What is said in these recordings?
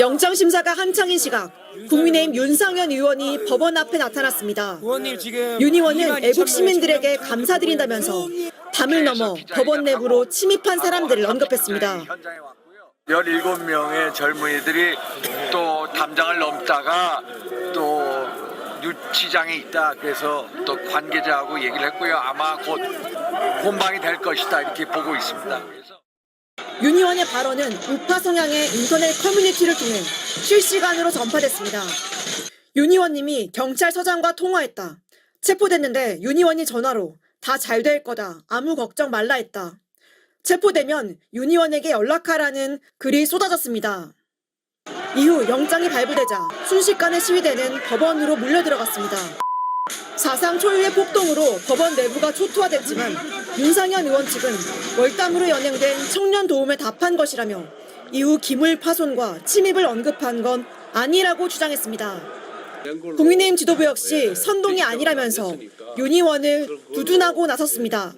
영장 심사가 한창인 시각 국민의힘 윤상현 의원이 법원 앞에 나타났습니다. 윤 의원은 2만 애국 2천 시민들에게 감사드린다면서 담을 넘어 법원 내부로 침입한 사람들을 언급했습니다. 17명의 젊은이들이 또 담장을 넘다가 또 유치장에 있다 그래서 또 관계자하고 얘기를 했고요. 아마 곧 본방이 될 것이다 이렇게 보고 있습니다. 윤 의원의 발언은 우파 성향의 인터넷 커뮤니티를 통해 실시간으로 전파됐습니다. 윤 의원님이 경찰서장과 통화했다. 체포됐는데 윤 의원이 전화로 다 잘 될 거다. 아무 걱정 말라 했다. 체포되면 윤 의원에게 연락하라는 글이 쏟아졌습니다. 이후 영장이 발부되자 순식간에 시위대는 법원으로 몰려 들어갔습니다. 사상 초유의 폭동으로 법원 내부가 초토화됐지만 윤상현 의원 측은 월담으로 연행된 청년 도움에 답한 것이라며 이후 기물 파손과 침입을 언급한 건 아니라고 주장했습니다. 국민의힘 지도부 역시 선동이 아니라면서 윤 의원을 두둔하고 나섰습니다.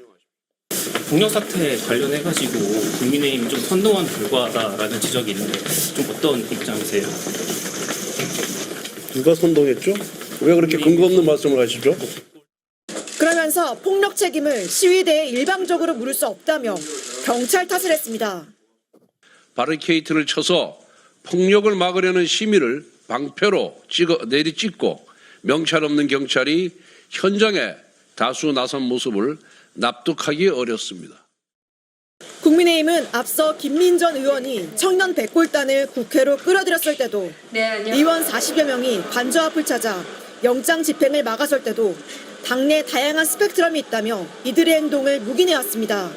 폭력 사태 관련해 가지고 국민의힘이 좀 선동한 결과다라는 지적이 있는데 좀 어떤 입장이세요? 누가 선동했죠? 왜 그렇게 근거 없는 말씀을 하시죠? 그러면서 폭력 책임을 시위대에 일방적으로 물을 수 없다며 경찰 탓을 했습니다. 바리케이트를 쳐서 폭력을 막으려는 시민을 방패로 찍어 내리찍고 명찰 없는 경찰이 현장에 다수 나선 모습을 납득하기 어렵습니다. 국민의힘은 앞서 김민전 의원이 청년 백골단을 국회로 끌어들였을 때도 의원 40여 명이 관저 앞을 찾아 영장 집행을 막아설 때도 당내 다양한 스펙트럼이 있다며 이들의 행동을 묵인해왔습니다.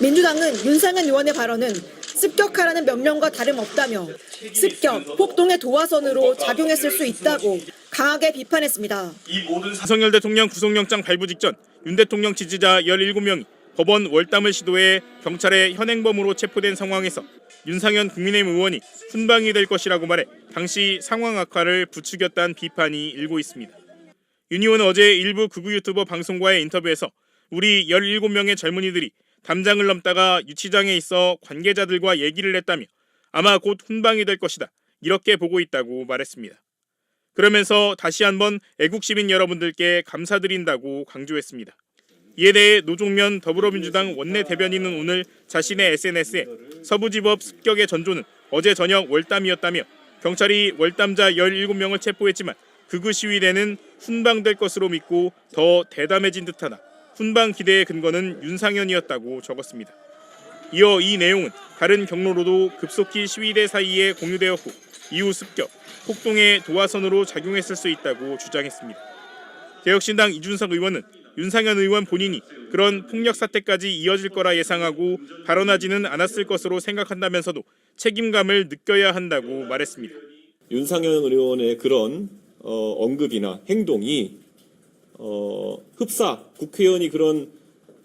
민주당은 윤상현 의원의 발언은 습격하라는 명령과 다름없다며 습격, 폭동의 도화선으로 작용했을 수 있다고 강하게 비판했습니다. 윤석열 대통령 구속영장 발부 직전 윤 대통령 지지자 17명이 법원 월담을 시도해 경찰의 현행범으로 체포된 상황에서 윤상현 국민의힘 의원이 훈방이 될 것이라고 말해 당시 상황 악화를 부추겼다는 비판이 일고 있습니다. 윤 의원은 어제 일부 극우 유튜버 방송과의 인터뷰에서 우리 17명의 젊은이들이 담장을 넘다가 유치장에 있어 관계자들과 얘기를 했다며 아마 곧 훈방이 될 것이다. 이렇게 보고 있다고 말했습니다. 그러면서 다시 한번 애국 시민 여러분들께 감사드린다고 강조했습니다. 이에 대해 노종면 더불어민주당 원내 대변인은 오늘 자신의 SNS에 서부지법 습격의 전조는 어제 저녁 월담이었다며 경찰이 월담자 17명을 체포했지만 극우 시위대는 훈방될 것으로 믿고 더 대담해진 듯하다. 훈방 기대의 근거는 윤상현이었다고 적었습니다. 이어 이 내용은 다른 경로로도 급속히 시위대 사이에 공유되었고 이후 습격, 폭동의 도화선으로 작용했을 수 있다고 주장했습니다. 개혁신당 이준석 의원은 윤상현 의원 본인이 그런 폭력 사태까지 이어질 거라 예상하고 발언하지는 않았을 것으로 생각한다면서도 책임감을 느껴야 한다고 말했습니다. 윤상현 의원의 그런 어, 언급이나 행동이 어, 흡사 국회의원이 그런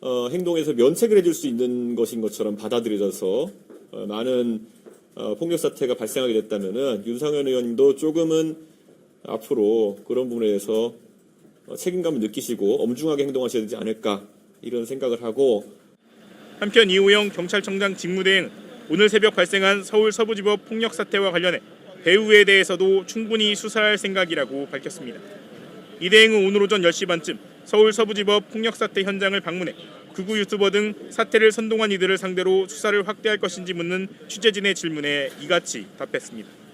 어, 행동에서 면책을 해줄 수 있는 것인 것처럼 받아들여져서 어, 많은 어, 폭력 사태가 발생하게 됐다면은 윤상현 의원님도 조금은 앞으로 그런 부분에 대해서 어, 책임감을 느끼시고 엄중하게 행동하셔야 되지 않을까 이런 생각을 하고 한편 이호영 경찰청장 직무대행은 오늘 새벽 발생한 서울 서부지법 폭력 사태와 관련해 배우에 대해서도 충분히 수사할 생각이라고 밝혔습니다. 이 대행은 오늘 오전 10시 반쯤 서울 서부지법 폭력 사태 현장을 방문해 극우 유튜버 등 사태를 선동한 이들을 상대로 수사를 확대할 것인지 묻는 취재진의 질문에 이같이 답했습니다.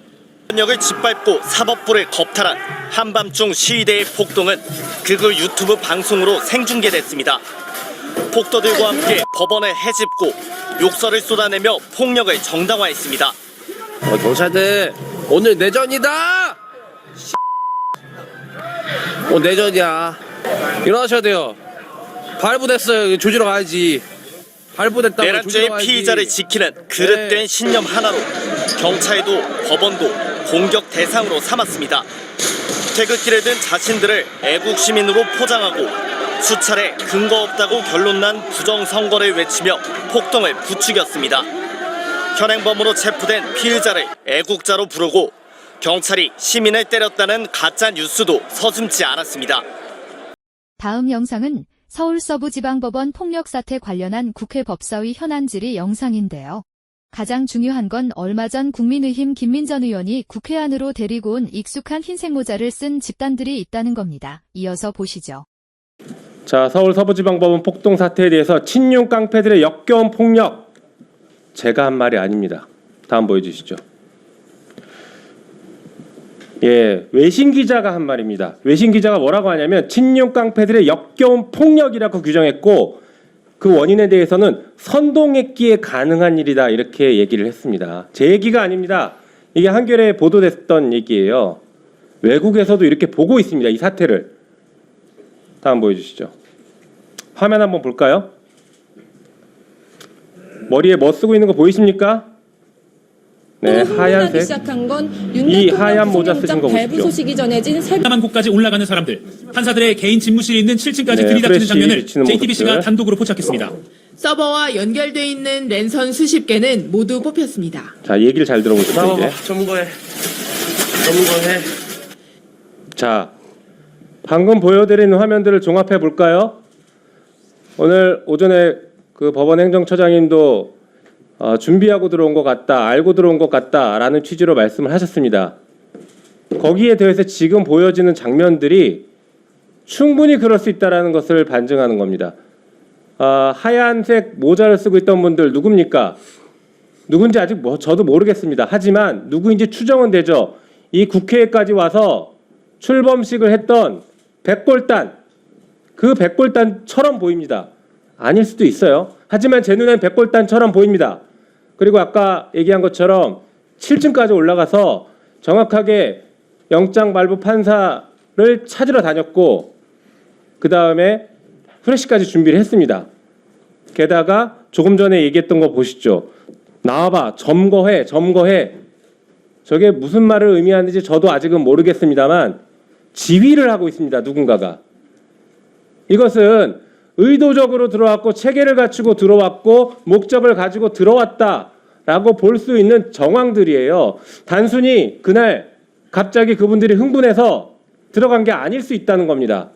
권력을 짓밟고 사법부를 겁탈한 한밤중 시위대의 폭동은 극우 유튜브 방송으로 생중계됐습니다. 폭도들과 함께 법원을 해집고 욕설을 쏟아내며 폭력을 정당화했습니다. 어, 경찰들 오늘 내전이다. 오 내전이야. 일어나셔야 돼요. 발부됐어요. 조지러 가야지. 발부됐다고 조지러 내란죄의 가야지. 피의자를 지키는 그릇된 네. 신념 하나로 경찰도 법원도 공격 대상으로 삼았습니다. 태극기를 든 자신들을 애국 시민으로 포장하고 수차례 근거 없다고 결론난 부정선거를 외치며 폭동을 부추겼습니다. 현행범으로 체포된 피의자를 애국자로 부르고 경찰이 시민을 때렸다는 가짜 뉴스도 서슴지 않았습니다. 다음 영상은 서울 서부지방법원 폭력 사태 관련한 국회 법사위 현안 질의 영상인데요. 가장 중요한 건 얼마 전 국민의힘 김민전 의원이 국회 안으로 데리고 온 익숙한 흰색 모자를 쓴 집단들이 있다는 겁니다. 이어서 보시죠. 자, 서울 서부지방법원 폭동 사태에 대해서 친윤 깡패들의 역겨운 폭력 제가 한 말이 아닙니다. 다음 보여주시죠. 예, 외신 기자가 한 말입니다. 외신 기자가 뭐라고 하냐면 친윤 깡패들의 역겨운 폭력이라고 규정했고 그 원인에 대해서는 선동했기에 가능한 일이다 이렇게 얘기를 했습니다. 제 얘기가 아닙니다. 이게 한겨레에 보도됐던 얘기예요. 외국에서도 이렇게 보고 있습니다. 이 사태를. 다음 보여주시죠. 화면 한번 볼까요? 머리에 뭐 쓰고 있는 거 보이십니까? 네, 하얀색. 시작한 건이 하얀 모자 쓰신 거 보십시오. 소식이 전해진 새 만 곳까지 올라가는 사람들, 판사들의 개인 집무실에 있는 7층까지 네, 들이닥치는 프레쉬 장면을 비치는 JTBC가 모습들. 단독으로 포착했습니다. 서버와 연결돼 있는 랜선 수십 개는 모두 뽑혔습니다. 자, 얘기를 잘 들어보시죠. 이제. 전문가해. 전문가해. 자, 방금 보여드린 화면들을 종합해 볼까요? 오늘 오전에 그 법원 행정처장님도 어, 준비하고 들어온 것 같다, 알고 들어온 것 같다라는 취지로 말씀을 하셨습니다. 거기에 대해서 지금 보여지는 장면들이 충분히 그럴 수 있다라는 것을 반증하는 겁니다. 아, 하얀색 모자를 쓰고 있던 분들 누굽니까? 누군지 아직 뭐 저도 모르겠습니다. 하지만 누구인지 추정은 되죠. 이 국회에까지 와서 출범식을 했던 백골단 그 백골단처럼 보입니다. 아닐 수도 있어요. 하지만 제 눈엔 백골단처럼 보입니다. 그리고 아까 얘기한 것처럼 7층까지 올라가서 정확하게 영장 발부 판사를 찾으러 다녔고 그 다음에 후레쉬까지 준비를 했습니다. 게다가 조금 전에 얘기했던 거 보시죠. 나와봐 점거해 점거해 저게 무슨 말을 의미하는지 저도 아직은 모르겠습니다만 지휘를 하고 있습니다. 누군가가. 이것은 의도적으로 들어왔고 체계를 갖추고 들어왔고 목적을 가지고 들어왔다라고 볼 수 있는 정황들이에요. 단순히 그날 갑자기 그분들이 흥분해서 들어간 게 아닐 수 있다는 겁니다.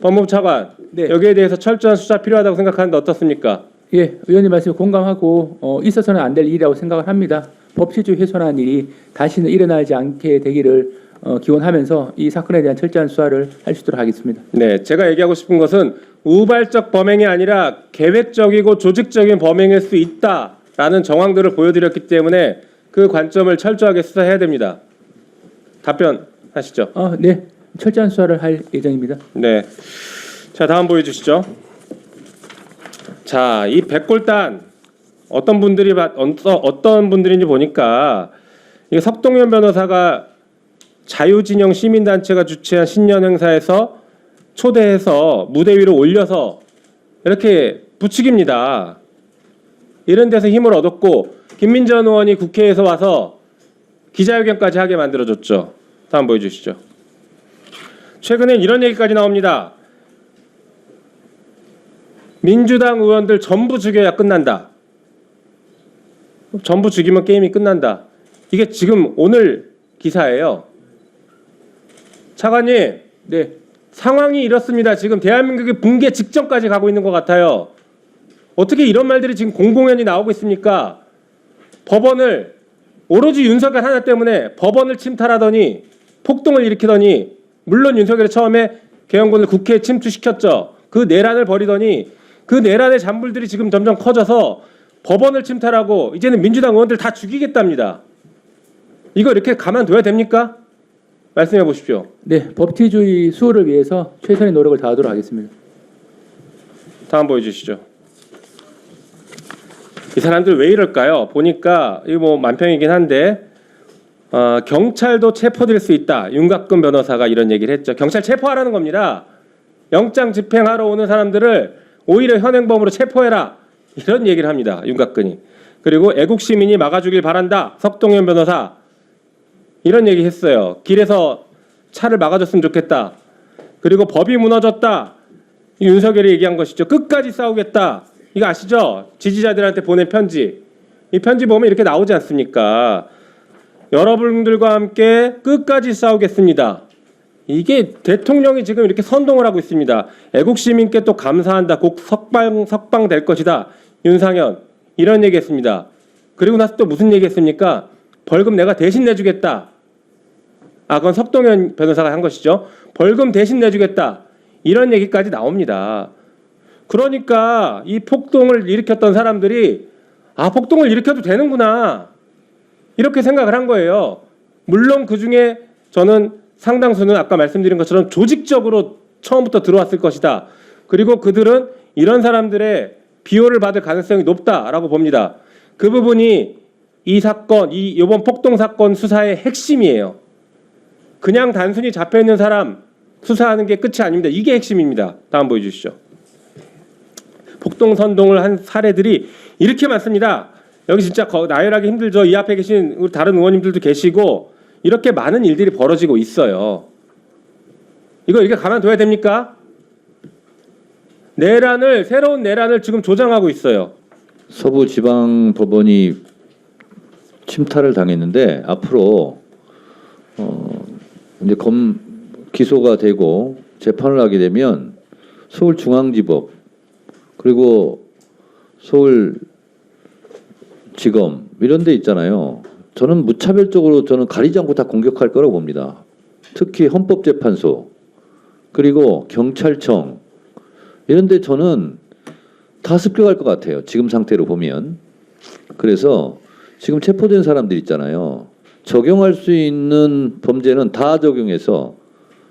법무부 차관 네. 여기에 대해서 철저한 수사 필요하다고 생각하는데 어떻습니까? 예, 의원님 말씀에 공감하고 어, 있어서는 안 될 일이라고 생각을 합니다. 법치주의 훼손한 일이 다시는 일어나지 않게 되기를 어, 기원하면서 이 사건에 대한 철저한 수사를 할 수 있도록 하겠습니다. 네, 제가 얘기하고 싶은 것은 우발적 범행이 아니라 계획적이고 조직적인 범행일 수 있다라는 정황들을 보여드렸기 때문에 그 관점을 철저하게 수사해야 됩니다. 답변 하시죠. 어, 네, 철저한 수사를 할 예정입니다. 네. 자, 다음 보여주시죠. 자, 이 백골단 어떤 분들이 봐- 어떤 분들인지 보니까 이게 석동현 변호사가 자유진영 시민단체가 주최한 신년 행사에서 초대해서 무대 위로 올려서 이렇게 부추깁니다. 이런 데서 힘을 얻었고 김민전 의원이 국회에서 와서 기자회견까지 하게 만들어줬죠. 다음 보여주시죠. 최근엔 이런 얘기까지 나옵니다. 민주당 의원들 전부 죽여야 끝난다. 전부 죽이면 게임이 끝난다. 이게 지금 오늘 기사예요. 차관님, 네, 상황이 이렇습니다. 지금 대한민국이 붕괴 직전까지 가고 있는 것 같아요. 어떻게 이런 말들이 지금 공공연히 나오고 있습니까? 법원을 오로지 윤석열 하나 때문에 법원을 침탈하더니 폭동을 일으키더니 물론 윤석열이 처음에 개헌군을 국회에 침투시켰죠. 그 내란을 벌이더니 그 내란의 잔불들이 지금 점점 커져서 법원을 침탈하고 이제는 민주당 의원들 다 죽이겠답니다. 이거 이렇게 가만둬야 됩니까? 말씀해 보십시오. 네, 법치주의 수호를 위해서 최선의 노력을 다하도록 하겠습니다. 다음 보여주시죠. 이 사람들 왜 이럴까요? 보니까 이거 뭐 만평이긴 한데 어, 경찰도 체포될 수 있다. 윤곽근 변호사가 이런 얘기를 했죠. 경찰 체포하라는 겁니다. 영장 집행하러 오는 사람들을 오히려 현행범으로 체포해라. 이런 얘기를 합니다. 윤곽근이. 그리고 애국 시민이 막아주길 바란다. 석동현 변호사 이런 얘기 했어요. 길에서 차를 막아줬으면 좋겠다. 그리고 법이 무너졌다. 이 윤석열이 얘기한 것이죠. 끝까지 싸우겠다. 이거 아시죠? 지지자들한테 보낸 편지. 이 편지 보면 이렇게 나오지 않습니까? 여러분들과 함께 끝까지 싸우겠습니다. 이게 대통령이 지금 이렇게 선동을 하고 있습니다. 애국 시민께 또 감사한다. 곧 석방 석방 될 것이다. 윤상현 이런 얘기했습니다. 그리고 나서 또 무슨 얘기했습니까? 벌금 내가 대신 내주겠다. 아, 그건 석동현 변호사가 한 것이죠. 벌금 대신 내주겠다. 이런 얘기까지 나옵니다. 그러니까 이 폭동을 일으켰던 사람들이 아, 폭동을 일으켜도 되는구나. 이렇게 생각을 한 거예요. 물론 그 중에 저는 상당수는 아까 말씀드린 것처럼 조직적으로 처음부터 들어왔을 것이다. 그리고 그들은 이런 사람들의 비호를 받을 가능성이 높다라고 봅니다. 그 부분이 이 사건, 이 이번 폭동 사건 수사의 핵심이에요. 그냥 단순히 잡혀 있는 사람 수사하는 게 끝이 아닙니다. 이게 핵심입니다. 다음 보여 주시죠. 폭동 선동을 한 사례들이 이렇게 많습니다. 여기 진짜 거- 나열하기 힘들죠. 이 앞에 계신 우리 다른 의원님들도 계시고 이렇게 많은 일들이 벌어지고 있어요. 이거 이렇게 가만둬야 됩니까? 내란을 새로운 내란을 지금 조장하고 있어요. 서부 지방 법원이 침탈을 당했는데 앞으로 어 이제 검 기소가 되고 재판을 하게 되면 서울중앙지법 그리고 서울지검 이런 데 있잖아요. 저는 무차별적으로 저는 가리지 않고 다 공격할 거라고 봅니다. 특히 헌법재판소 그리고 경찰청 이런 데 저는 다 습격할 것 같아요. 지금 상태로 보면. 그래서 지금 체포된 사람들 있잖아요. 적용할 수 있는 범죄는 다 적용해서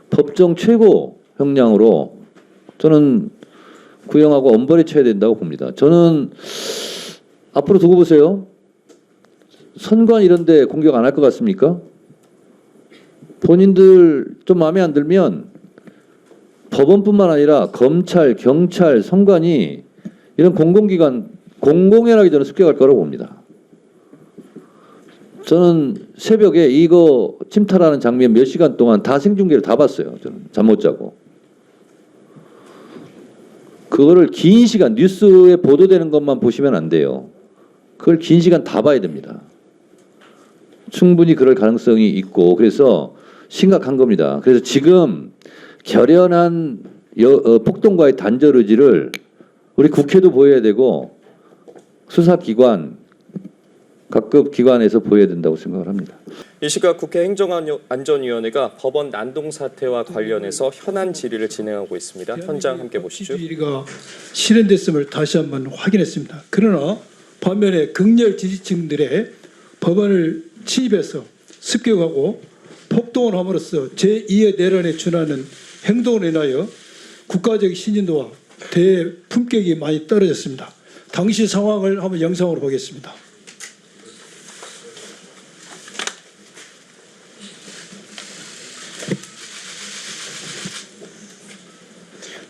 법정 최고 형량으로 저는 구형하고 엄벌에 쳐야 된다고 봅니다. 저는 앞으로 두고 보세요. 선관 이런 데 공격 안 할 것 같습니까? 본인들 좀 마음에 안 들면 법원뿐만 아니라 검찰, 경찰, 선관이 이런 공공기관 공공연하게 저는 습격할 거라고 봅니다. 저는 새벽에 이거 침탈하는 장면 몇 시간 동안 다 생중계를 다 봤어요. 저는 잠 못 자고. 그거를 긴 시간 뉴스에 보도되는 것만 보시면 안 돼요. 그걸 긴 시간 다 봐야 됩니다. 충분히 그럴 가능성이 있고 그래서 심각한 겁니다. 그래서 지금 결연한 여, 어, 폭동과의 단절 의지를 우리 국회도 보여야 되고 수사기관 각급 기관에서 보여야 된다고 생각을 합니다. 이 시각 국회 행정안전위원회가 법원 난동 사태와 관련해서 현안 질의를 진행하고 있습니다. 현장 함께 보시죠. 지지율이가 실현됐음을 다시 한번 확인했습니다. 그러나 반면에 극렬 지지층들의 법안을 침입해서 습격하고 폭동을 함으로써 제2의 내란에 준하는 행동을 인하여 국가적 신인도와 대품격이 많이 떨어졌습니다. 당시 상황을 한번 영상으로 보겠습니다.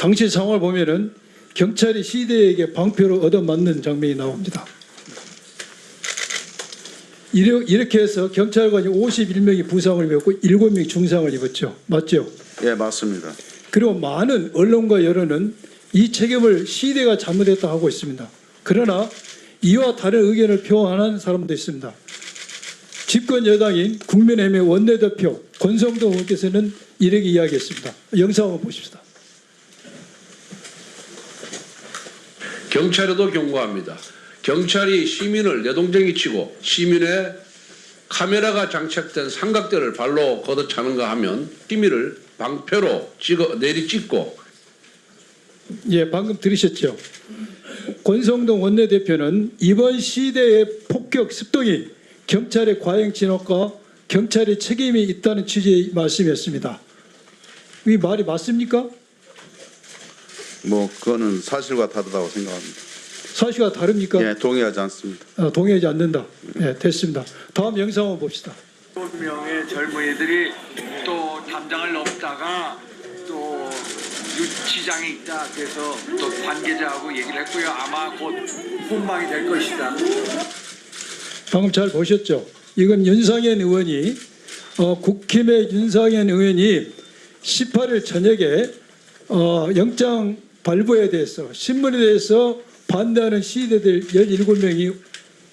당시 상황을 보면은 경찰이 시대에게 방패로 얻어맞는 장면이 나옵니다. 이렇게 해서 경찰관이 51명이 부상을 입었고 7명이 중상을 입었죠. 맞죠? 예, 맞습니다. 그리고 많은 언론과 여론은 이 책임을 시대가 잘못했다 하고 있습니다. 그러나 이와 다른 의견을 표하는 사람도 있습니다. 집권 여당인 국민의힘의 원내대표 권성동 의원께서는 이렇게 이야기했습니다. 영상 한번 보십시다. 경찰에도 경고합니다. 경찰이 시민을 내동댕이 치고 시민의 카메라가 장착된 삼각대를 발로 걷어차는가 하면 시민을 방패로 찍어 내리 찍고 예, 방금 들으셨죠? 권성동 원내대표는 이번 시대의 폭격 습동이 경찰의 과잉 진압과 경찰의 책임이 있다는 취지의 말씀이었습니다. 이 말이 맞습니까? 뭐 그거는 사실과 다르다고 생각합니다. 사실과 다릅니까? 예, 동의하지 않습니다. 어, 동의하지 않는다. 예, 됐습니다. 다음 영상 한번 봅시다. 명의 젊은이들이 또 담장을 넘다가 또 유치장에 있다 그래서 또 관계자하고 얘기를 했고요 아마 곧 혼방이 될 것이다 방금 잘 보셨죠? 이건 윤상현 의원이 어, 국힘의 윤상현 의원이 18일 저녁에 어, 영장 발부에 대해서 신문에 대해서 반대하는 시대들 17명이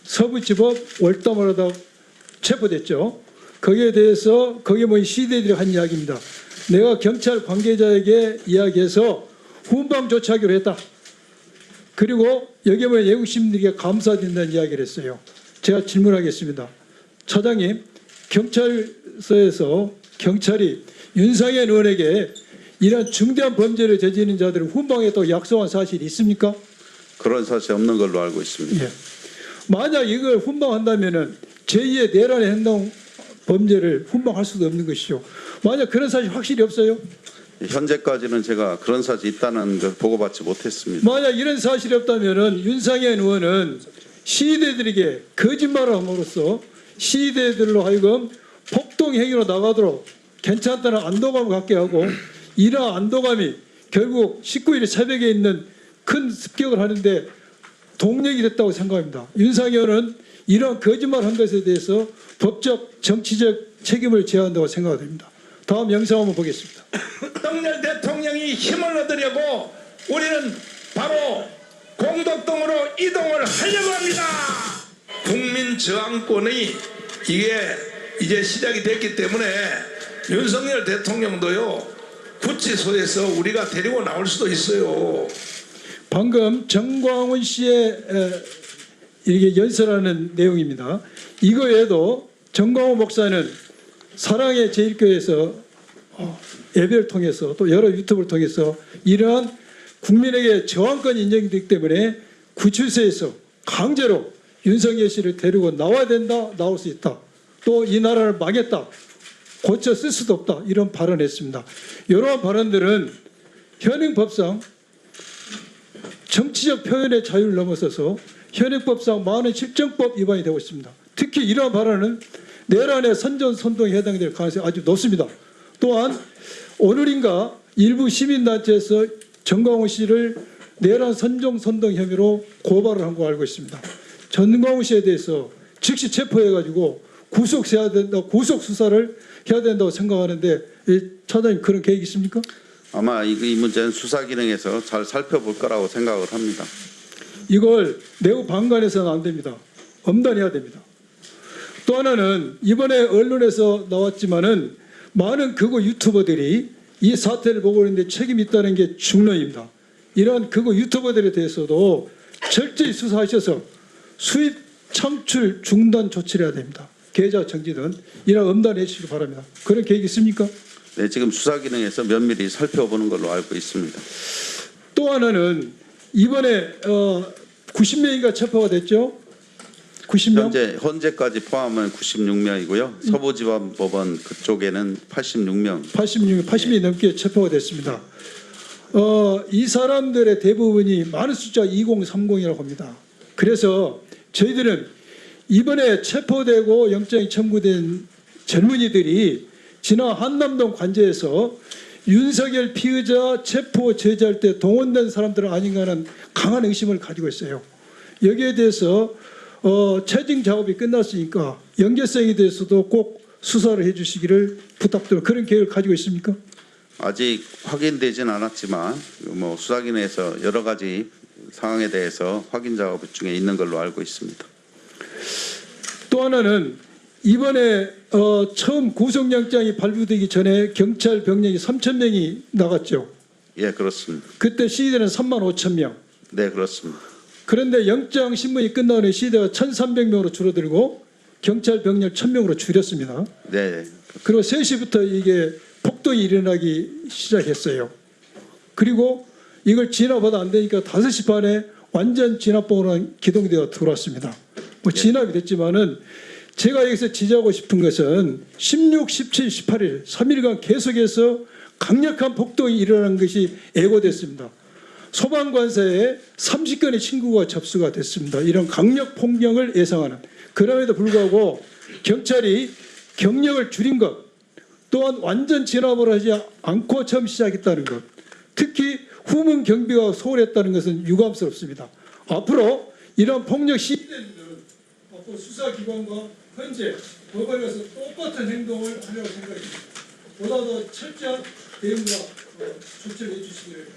서부지법 월담을 하다 체포됐죠. 거기에 대해서 거기에 모인 시대들이 한 이야기입니다. 내가 경찰 관계자에게 이야기해서 훈방 조치하기로 했다. 그리고 여기에 모인 외국 시민들에게 감사드린다는 이야기를 했어요. 제가 질문하겠습니다. 차장님, 경찰서에서 경찰이 윤상현 의원에게 이런 중대한 범죄를 저지른 자들을 훈방했다고 약속한 사실이 있습니까? 그런 사실 없는 걸로 알고 있습니다. 예. 만약 이걸 훈방한다면은 제2의 내란의 행동 범죄를 훈방할 수도 없는 것이죠. 만약 그런 사실 확실히 없어요? 현재까지는 제가 그런 사실 있다는 걸 보고받지 못했습니다. 만약 이런 사실이 없다면은 윤상현 의원은 시위대들에게 거짓말을 함으로써 시위대들로 하여금 폭동 행위로 나가도록 괜찮다는 안도감을 갖게 하고 이러한 안도감이 결국 19일 새벽에 있는 큰 습격을 하는데 동력이 됐다고 생각합니다. 윤상현은 이러한 거짓말 한 것에 대해서 법적 정치적 책임을 져야 한다고 생각됩니다. 다음 영상 한번 보겠습니다. 윤석열 대통령이 힘을 얻으려고 우리는 바로 공덕동으로 이동을 하려고 합니다. 국민 저항권이 이게 이제 시작이 됐기 때문에 윤석열 대통령도요 구치소에서 우리가 데리고 나올 수도 있어요. 방금 정광훈 씨의 에, 이게 연설하는 내용입니다. 이거 외에도 정광훈 목사는 사랑의 제일교회에서 어, 예배를 통해서 또 여러 유튜브를 통해서 이러한 국민에게 저항권이 인정되기 때문에 구치소에서 강제로 윤석열 씨를 데리고 나와야 된다, 나올 수 있다. 또 이 나라를 망했다, 고쳐 쓸 수도 없다 이런 발언했습니다. 이러한 발언들은 현행법상 정치적 표현의 자유를 넘어서서 현행법상 많은 실정법 위반이 되고 있습니다. 특히 이러한 발언은 내란의 선전선동에 해당될 가능성이 아주 높습니다. 또한 오늘인가 일부 시민단체에서 정광훈 씨를 내란 선정선동 혐의로 고발을 한 거 알고 있습니다. 전광훈 씨에 대해서 즉시 체포해가지고 구속해야 된다, 구속 수사를 해야 된다고 생각하는데 이 차장님 그런 계획 있습니까? 아마 이, 이 문제는 수사 기능에서 잘 살펴볼 거라고 생각을 합니다. 이걸 내부 방관해서는 안 됩니다. 엄단해야 됩니다. 또 하나는 이번에 언론에서 나왔지만은 많은 극우 유튜버들이 이 사태를 보고 있는데 책임 있다는 게 중론입니다. 이러한 극우 유튜버들에 대해서도 철저히 수사하셔서 수입 창출 중단 조치를 해야 됩니다. 계좌 정지 등 이런 엄단해 주시기 바랍니다. 그런 계획 있습니까? 네, 지금 수사 기능에서 면밀히 살펴보는 걸로 알고 있습니다. 또 하나는 이번에 어 90명인가 체포가 됐죠? 90명? 현재 현재까지 포함은 96명이고요. 서부지방법원 그쪽에는 86명. 86, 80이 넘게 체포가 됐습니다. 어, 이 사람들의 대부분이 많은 숫자 2030이라고 합니다. 그래서 저희들은 이번에 체포되고 영장이 청구된 젊은이들이 지난 한남동 관제에서 윤석열 피의자 체포 제재할 때 동원된 사람들은 아닌가 하는 강한 의심을 가지고 있어요. 여기에 대해서 어, 채ting 작업이 끝났으니까 연계성에 대해서도 꼭 수사를 해주시기를 부탁드려 그런 계획을 가지고 있습니까? 아직 확인되진 않았지만 뭐 수사 기능에서 여러 가지 상황에 대해서 확인 작업 중에 있는 걸로 알고 있습니다. 또 하나는 이번에 어, 처음 구속영장이 발부되기 전에 경찰 병력이 3천 명이 나갔죠. 예, 그렇습니다. 그때 시위대는 3만 5천 명. 네, 그렇습니다. 그런데 영장 신문이 끝나는 시위대가 1,300명으로 줄어들고 경찰 병력 1,000명으로 줄였습니다. 네, 그리고 3시부터 이게 폭동이 일어나기 시작했어요. 그리고 이걸 진압하다 안 되니까 5시 반에 완전 진압봉으로 기동대가 들어왔습니다. 뭐 진압이 됐지만은 제가 여기서 지적하고 싶은 것은 16, 17, 18일 3일간 계속해서 강력한 폭동이 일어난 것이 애고됐습니다. 소방관사에 30건의 신고가 접수가 됐습니다. 이런 강력 폭력을 예상하는 그럼에도 불구하고 경찰이 경력을 줄인 것 또한 완전 진압을 하지 않고 처음 시작했다는 것 특히 후문 경비가 소홀했다는 것은 유감스럽습니다. 앞으로 이런 폭력 시대는 앞으로 수사기관과 현재 법원에서 똑같은 행동을 하려고 생각합니다. 보다 더 철저한 대응과 어, 조치를 해주시기를.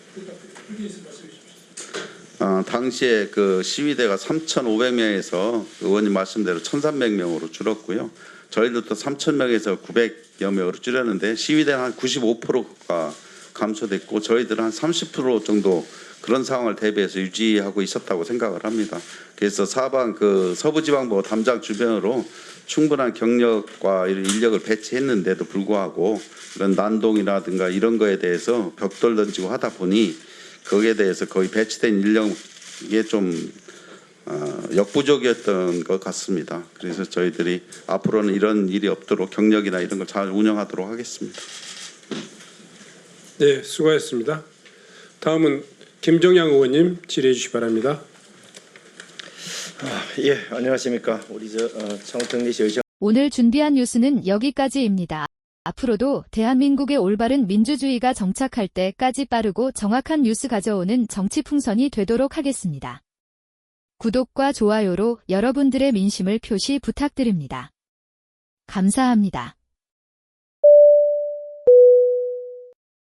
그게 있으면 말씀해 주십시오. 어, 당시에 그 시위대가 3,500명에서 의원님 말씀대로 1,300명으로 줄었고요. 저희들도 3,000명에서 900여 명으로 줄였는데 시위대는 한 95%가 감소됐고 저희들은 한 30% 정도 그런 상황을 대비해서 유지하고 있었다고 생각을 합니다. 그래서 사방 그 서부지방보 담장 주변으로 충분한 경력과 이런 인력을 배치했는데도 불구하고 그런 난동이라든가 이런 거에 대해서 벽돌 던지고 하다 보니 거기에 대해서 거의 배치된 인력에 좀 어, 역부족이었던 것 같습니다. 그래서 저희들이 앞으로는 이런 일이 없도록 경력이나 이런 걸 잘 운영하도록 하겠습니다. 네, 수고하셨습니다. 다음은 김정양 의원님 질의해 주시 기 바랍니다. 예, 안녕하십니까. 우리 저 어, 청특리시 의정 오늘 준비한 뉴스는 여기까지입니다. 앞으로도 대한민국의 올바른 민주주의가 정착할 때까지 빠르고 정확한 뉴스 가져오는 정치 풍선이 되도록 하겠습니다. 구독과 좋아요로 여러분들의 민심을 표시 부탁드립니다. 감사합니다.